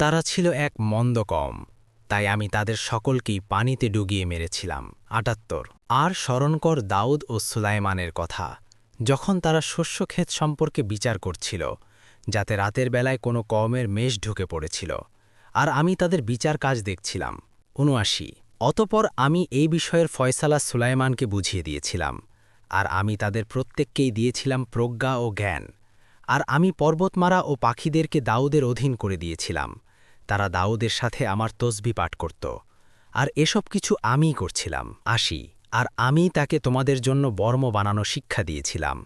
তারা ছিল এক মন্দ কম, তাই আমি তাদের সকলকেই পানিতে ডুগিয়ে মেরেছিলাম, আটাত্তর। আর স্মরণকর দাউদ ও সুলাইমানের কথা, যখন তারা শস্যক্ষেত সম্পর্কে বিচার করছিল, যাতে রাতের বেলায় কোনো কমের মেষ ঢুকে পড়েছিল। আর আমি তাদের বিচার কাজ দেখছিলাম। উনআশি। অতপর আমি এই বিষয়ের ফয়সালা সুলাইমানকে বুঝিয়ে দিয়েছিলাম, আর আমি তাদের প্রত্যেককেই দিয়েছিলাম প্রজ্ঞা ও জ্ঞান। আর আমি পর্বতমারা ও পাখিদেরকে দাউদের অধীন করে দিয়েছিলাম তারা দাউদের সাথে আমার তসবি পাঠ করত। আর এসব কিছু আমিই করছিলাম, আসি। আর আমি তাকে তোমাদের জন্য বর্ম বানানো শিক্ষা দিয়েছিলাম,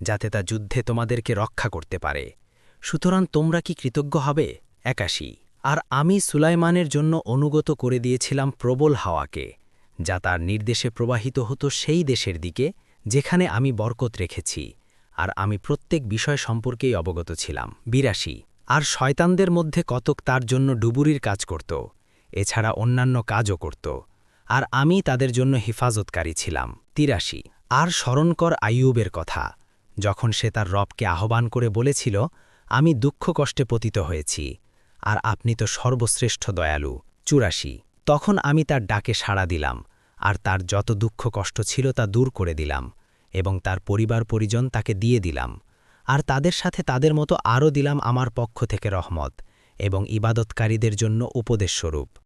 যাতে তা যুদ্ধে তোমাদেরকে রক্ষা করতে পারে। সুতরাং তোমরা কি কৃতজ্ঞ হবে? একাশি। আর আমি সুলাইমানের জন্য অনুগত করে দিয়েছিলাম প্রবল হাওয়াকে, যা তার নির্দেশে প্রবাহিত হতো সেই দেশের দিকে, যেখানে আমি বরকত রেখেছি, আর আমি প্রত্যেক বিষয় সম্পর্কেই অবগত ছিলাম। বিরাশি। আর শয়তানদের মধ্যে কতক তার জন্য ডুবুরির কাজ করত, এছাড়া অন্যান্য কাজও করত, আর আমি তাদের জন্য হেফাজতকারী ছিলাম। তিরাশি। আর স্মরণকর আইয়ুবের কথা, যখন সে তার রবকে আহ্বান করে বলেছিল, আমি দুঃখ কষ্টে পতিত হয়েছি, আর আপনি তো সর্বশ্রেষ্ঠ দয়ালু। চুরাশি। তখন আমি তার ডাকে সাড়া দিলাম, আর তার যত দুঃখ কষ্ট ছিল তা দূর করে দিলাম, এবং তার পরিবার পরিজন তাকে দিয়ে দিলাম। আর তাদের সাথে তাদের মতো আরও দিলাম আমার পক্ষ থেকে রহমত এবং ইবাদতকারীদের জন্য উপদেশস্বরূপ